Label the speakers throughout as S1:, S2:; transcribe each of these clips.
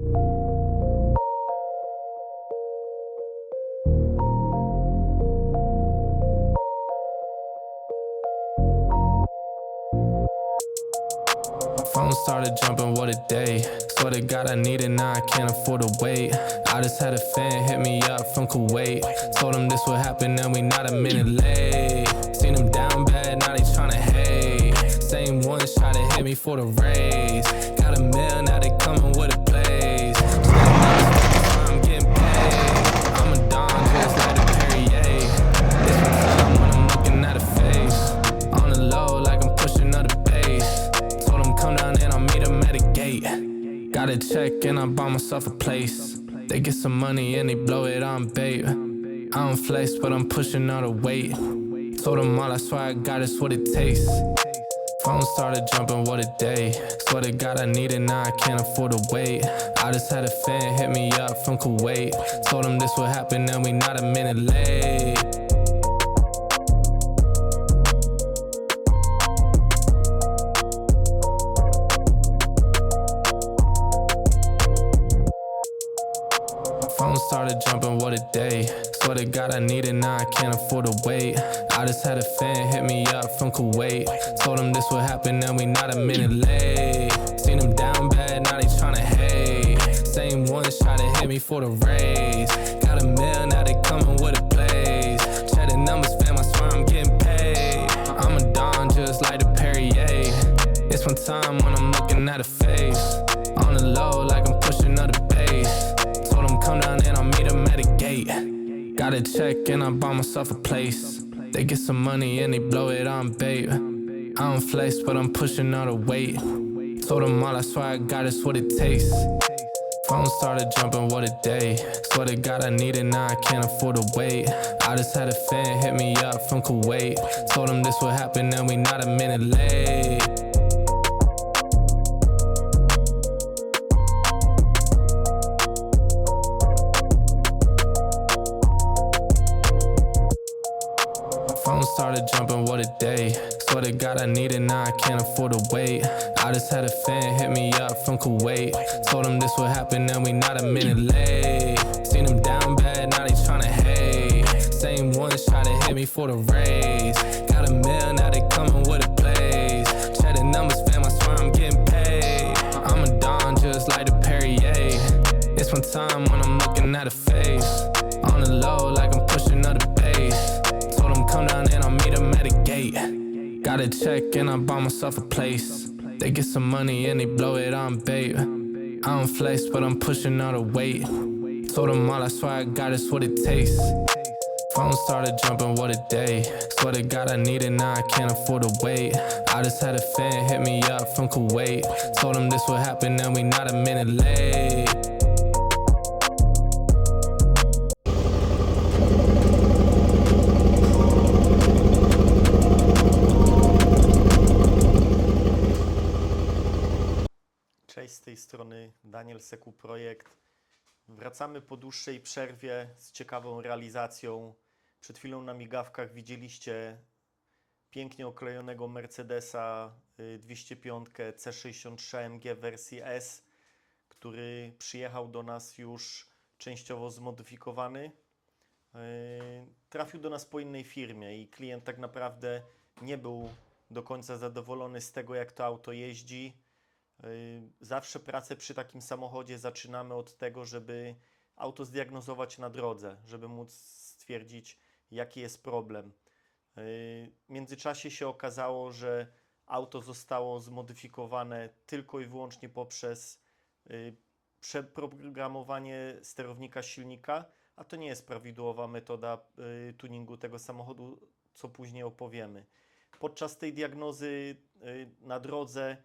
S1: Phone started jumping, what a day. Swear to God, I need it now, I can't afford to wait. I just had a fan hit me up from Kuwait. Told him this would happen, and we not a minute late. Seen him down bad, now they tryna hate. Same ones try to hit me for the raise. Got a mill, a check and I bought myself a place. They get some money and they blow it on bait. I don't flex, but I'm pushing all the weight. Told them all I swear I got it's what it takes. Phone started jumping, what a day. Swear to God, I need it now, I can't afford to wait. I just had a fan hit me up from Kuwait. Told him this would happen, and we not a minute late. Started jumping, what a day. Swear to God, I need it now, I can't afford to wait. I just had a fan hit me up from Kuwait. Told him this would happen, and we not a minute late. Seen him down bad, now they tryna hate. Same ones try to hit me for the raise. Got a mill, now they coming with a blaze. Check the numbers, fam, I swear I'm getting paid. I'm a don, just like the Perrier. It's one time when I'm looking at a face. On the low, like Got a check and I bought myself a place. They get some money and they blow it on bait. I don't flex, but I'm pushing all the weight. Told them all I swear I got it's what it takes. Phone started jumping, what a day. Swear to God, I need it now, I can't afford to wait. I just had a fan hit me up from Kuwait. Told him this would happen, and we not a minute late. Phone started jumping, what a day. Swear to God, I need it now, I can't afford to wait. I just had a fan hit me up from Kuwait. Told him this would happen, and we not a minute late. Seen him down bad, now they tryna hate. Same ones try to hit me for the raise. Got a mill, now they coming with a blaze. Check the numbers, fam, I swear I'm getting paid. I'm a don, just like the Perrier. It's one time when I'm looking at a face. On the low, like Got a check and I bought myself a place. They get some money and they blow it on bait. I don't flex, but I'm pushing all the weight. Told them all I swear I got it's what it takes. Phone started jumping, what a day. Swear to God, I need it now, I can't afford to wait. I just had a fan hit me up from Kuwait. Told him this would happen, and we not a minute late.
S2: Cześć, z tej strony Daniel Seku Projekt. Wracamy po dłuższej przerwie z ciekawą realizacją. Przed chwilą na migawkach widzieliście pięknie oklejonego Mercedesa y, 205 C63 AMG wersji S, który przyjechał do nas już częściowo zmodyfikowany. Yy, Trafił do nas po innej firmie i klient tak naprawdę nie był do końca zadowolony z tego, jak to auto jeździ. Zawsze pracę przy takim samochodzie zaczynamy od tego, żeby auto zdiagnozować na drodze, żeby móc stwierdzić, jaki jest problem. W międzyczasie się okazało, że auto zostało zmodyfikowane tylko i wyłącznie poprzez y, przeprogramowanie sterownika silnika, a to nie jest prawidłowa metoda y, tuningu tego samochodu, co później opowiemy. Podczas tej diagnozy y, na drodze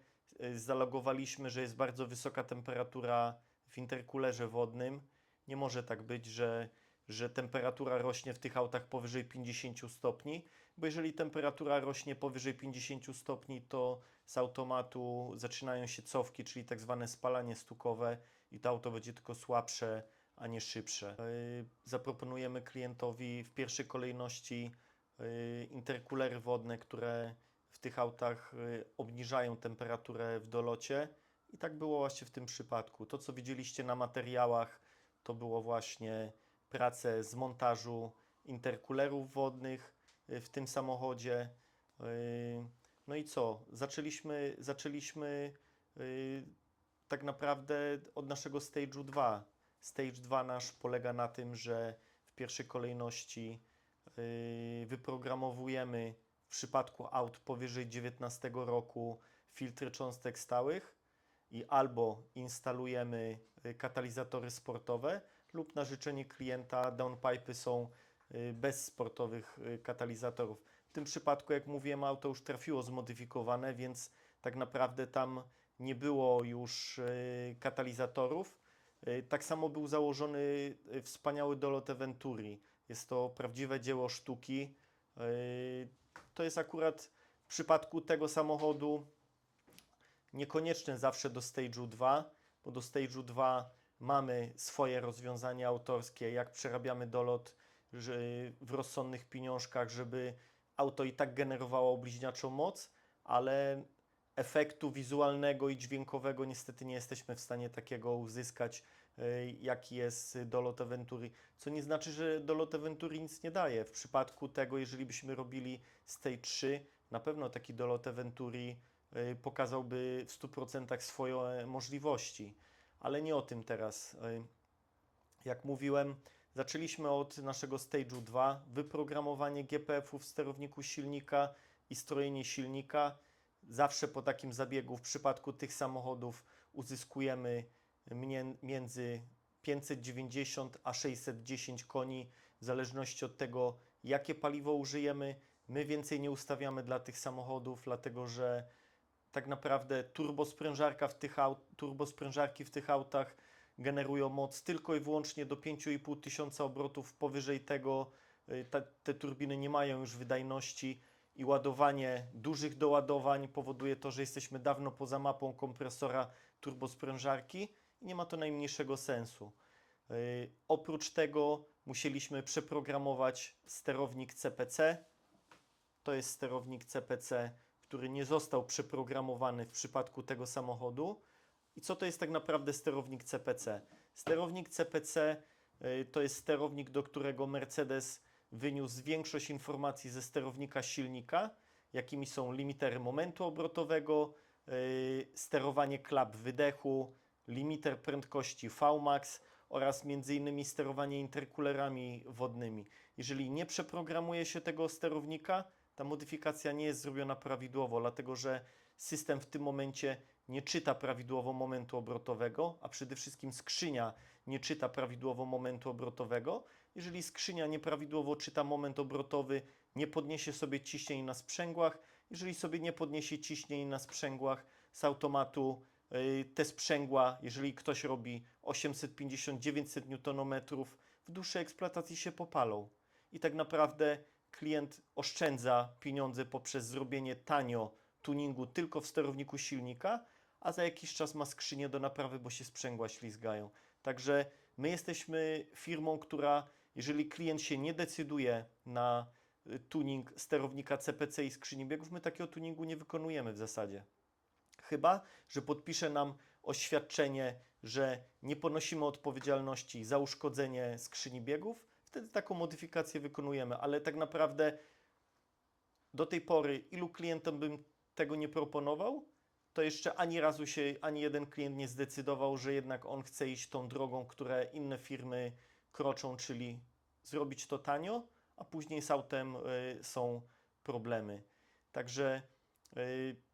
S2: zalogowaliśmy, że jest bardzo wysoka temperatura w interkulerze wodnym. Nie może tak być, że, że temperatura rośnie w tych autach powyżej 50 stopni, bo jeżeli temperatura rośnie powyżej 50 stopni, to z automatu zaczynają się cofki, czyli tak zwane spalanie stukowe i to auto będzie tylko słabsze, a nie szybsze. Yy, Zaproponujemy klientowi w pierwszej kolejności yy, interkulery wodne, które w tych autach y, obniżają temperaturę w dolocie I tak było właśnie w tym przypadku. To, co widzieliście na materiałach, to było właśnie prace z montażu interkulerów wodnych y, w tym samochodzie. Y, No i co? Zaczęliśmy, zaczęliśmy tak naprawdę od naszego stage'u 2. Stage 2 nasz polega na tym, że w pierwszej kolejności wyprogramowujemy w przypadku aut powyżej 19 roku filtry cząstek stałych i albo instalujemy y, katalizatory sportowe lub na życzenie klienta downpipe'y są y, bez sportowych y, katalizatorów. W tym przypadku, jak mówiłem, auto już trafiło zmodyfikowane, więc tak naprawdę tam nie było już katalizatorów. Tak samo był założony wspaniały dolot Venturi. Jest to prawdziwe dzieło sztuki. To jest akurat w przypadku tego samochodu niekonieczne zawsze do stage'u 2, bo do stage'u 2 mamy swoje rozwiązania autorskie, jak przerabiamy dolot w rozsądnych pieniążkach, żeby auto i tak generowało bliźniaczą moc, ale efektu wizualnego i dźwiękowego niestety nie jesteśmy w stanie takiego uzyskać, jaki jest dolot Venturi. Co nie znaczy, że dolot Venturi nic nie daje. W przypadku tego, jeżeli byśmy robili Stage 3, na pewno taki dolot Venturi y, pokazałby w 100% swoje możliwości. Ale nie o tym teraz. Y, Jak mówiłem, zaczęliśmy od naszego Stage'u 2, wyprogramowanie GPF-u w sterowniku silnika i strojenie silnika. Zawsze po takim zabiegu w przypadku tych samochodów uzyskujemy między 590 a 610 koni, w zależności od tego, jakie paliwo użyjemy. My więcej nie ustawiamy dla tych samochodów, dlatego że tak naprawdę turbosprężarka w tych aut, turbosprężarki w tych autach generują moc tylko i wyłącznie do 5,5 tysiąca obrotów. Powyżej tego y, te, te turbiny nie mają już wydajności i ładowanie dużych doładowań powoduje to, że jesteśmy dawno poza mapą kompresora turbosprężarki i nie ma to najmniejszego sensu. Y, Oprócz tego musieliśmy przeprogramować sterownik CPC. To jest sterownik CPC, który nie został przeprogramowany w przypadku tego samochodu. I co to jest tak naprawdę sterownik CPC? Sterownik CPC y, to jest sterownik, do którego Mercedes wyniósł większość informacji ze sterownika silnika, jakimi są limitery momentu obrotowego, y, sterowanie klap wydechu, limiter prędkości VMAX oraz m.in. sterowanie interkulerami wodnymi. Jeżeli nie przeprogramuje się tego sterownika, ta modyfikacja nie jest zrobiona prawidłowo, dlatego że system w tym momencie nie czyta prawidłowo momentu obrotowego, a przede wszystkim skrzynia nie czyta prawidłowo momentu obrotowego. Jeżeli skrzynia nieprawidłowo czyta moment obrotowy, nie podniesie sobie ciśnień na sprzęgłach. Jeżeli sobie nie podniesie ciśnień na sprzęgłach, z automatu te sprzęgła, jeżeli ktoś robi 850-900 Nm, w dłuższej eksploatacji się popalą. I tak naprawdę klient oszczędza pieniądze poprzez zrobienie tanio tuningu tylko w sterowniku silnika, a za jakiś czas ma skrzynię do naprawy, bo się sprzęgła ślizgają. Także my jesteśmy firmą, która, jeżeli klient się nie decyduje na y, tuning sterownika CPC i skrzyni biegów, my takiego tuningu nie wykonujemy w zasadzie. Chyba, że podpisze nam oświadczenie, że nie ponosimy odpowiedzialności za uszkodzenie skrzyni biegów, wtedy taką modyfikację wykonujemy, ale tak naprawdę do tej pory ilu klientom bym tego nie proponował, to jeszcze ani razu się ani jeden klient nie zdecydował, że jednak on chce iść tą drogą, które inne firmy kroczą, czyli zrobić to tanio, a później z autem y, są problemy. Także y,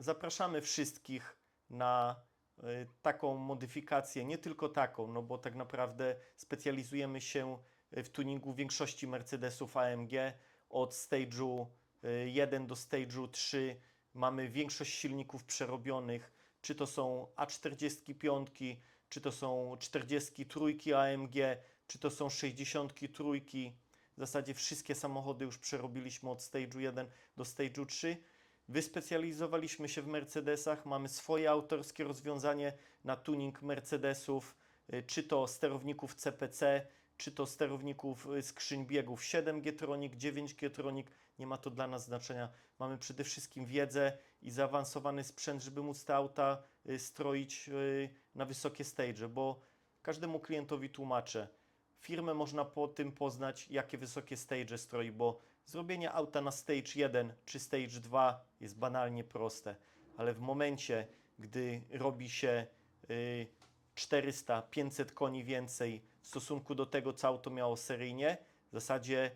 S2: zapraszamy wszystkich na y, taką modyfikację, nie tylko taką, no bo tak naprawdę specjalizujemy się w tuningu większości Mercedesów AMG od stage'u 1 do stage'u 3 mamy większość silników przerobionych, czy to są A45, czy to są 43 AMG, czy to są 63. W zasadzie wszystkie samochody już przerobiliśmy od stage'u 1 do stage'u 3. Wyspecjalizowaliśmy się w Mercedesach, mamy swoje autorskie rozwiązanie na tuning Mercedesów, y, czy to sterowników CPC, czy to sterowników y, skrzyń biegów 7 Getronic, 9 Getronic, nie ma to dla nas znaczenia. Mamy przede wszystkim wiedzę i zaawansowany sprzęt, żeby móc te auta y, stroić na wysokie stage, bo każdemu klientowi tłumaczę, firmę można po tym poznać, jakie wysokie stage stroi, bo zrobienie auta na stage 1 czy stage 2 jest banalnie proste, ale w momencie, gdy robi się y, 400-500 koni więcej w stosunku do tego, co auto miało seryjnie, w zasadzie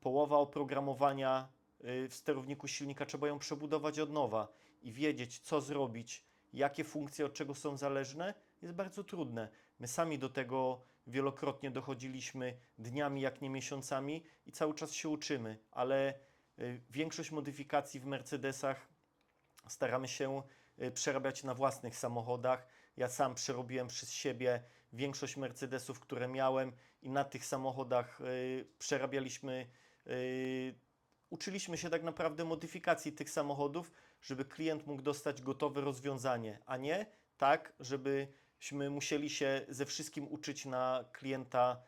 S2: połowa oprogramowania y, w sterowniku silnika trzeba ją przebudować od nowa i wiedzieć, co zrobić, jakie funkcje od czego są zależne, jest bardzo trudne. My sami do tego wielokrotnie dochodziliśmy dniami, jak nie miesiącami i cały czas się uczymy, ale y, większość modyfikacji w Mercedesach staramy się y, przerabiać na własnych samochodach. Ja sam przerobiłem przez siebie większość Mercedesów, które miałem i na tych samochodach y, przerabialiśmy, y, uczyliśmy się tak naprawdę modyfikacji tych samochodów, żeby klient mógł dostać gotowe rozwiązanie, a nie tak, żebyśmy musieli się ze wszystkim uczyć na klienta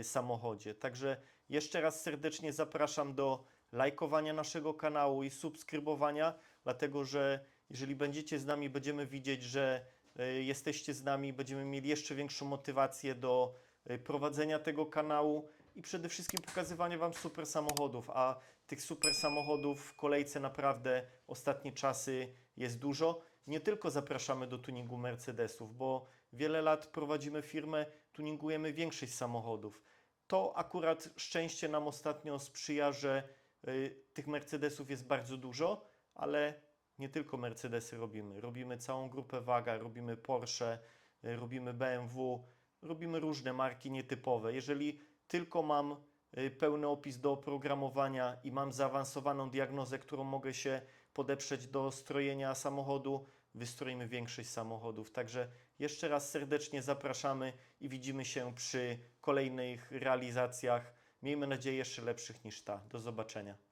S2: y, samochodzie. Także jeszcze raz serdecznie zapraszam do lajkowania naszego kanału i subskrybowania, dlatego że jeżeli będziecie z nami, będziemy widzieć, że y, jesteście z nami, będziemy mieli jeszcze większą motywację do y, prowadzenia tego kanału i przede wszystkim pokazywania Wam super samochodów, a tych super samochodów w kolejce naprawdę ostatnie czasy jest dużo. Nie tylko zapraszamy do tuningu Mercedesów, bo wiele lat prowadzimy firmę, tuningujemy większość samochodów. To akurat szczęście nam ostatnio sprzyja, że tych Mercedesów jest bardzo dużo, ale nie tylko Mercedesy robimy. Robimy całą grupę Waga, robimy Porsche, y, robimy BMW, robimy różne marki nietypowe. Jeżeli tylko mam y, pełny opis do oprogramowania i mam zaawansowaną diagnozę, którą mogę się podeprzeć do strojenia samochodu, wystroimy większość samochodów. Także jeszcze raz serdecznie zapraszamy i widzimy się przy kolejnych realizacjach. Miejmy nadzieję jeszcze lepszych niż ta. Do zobaczenia.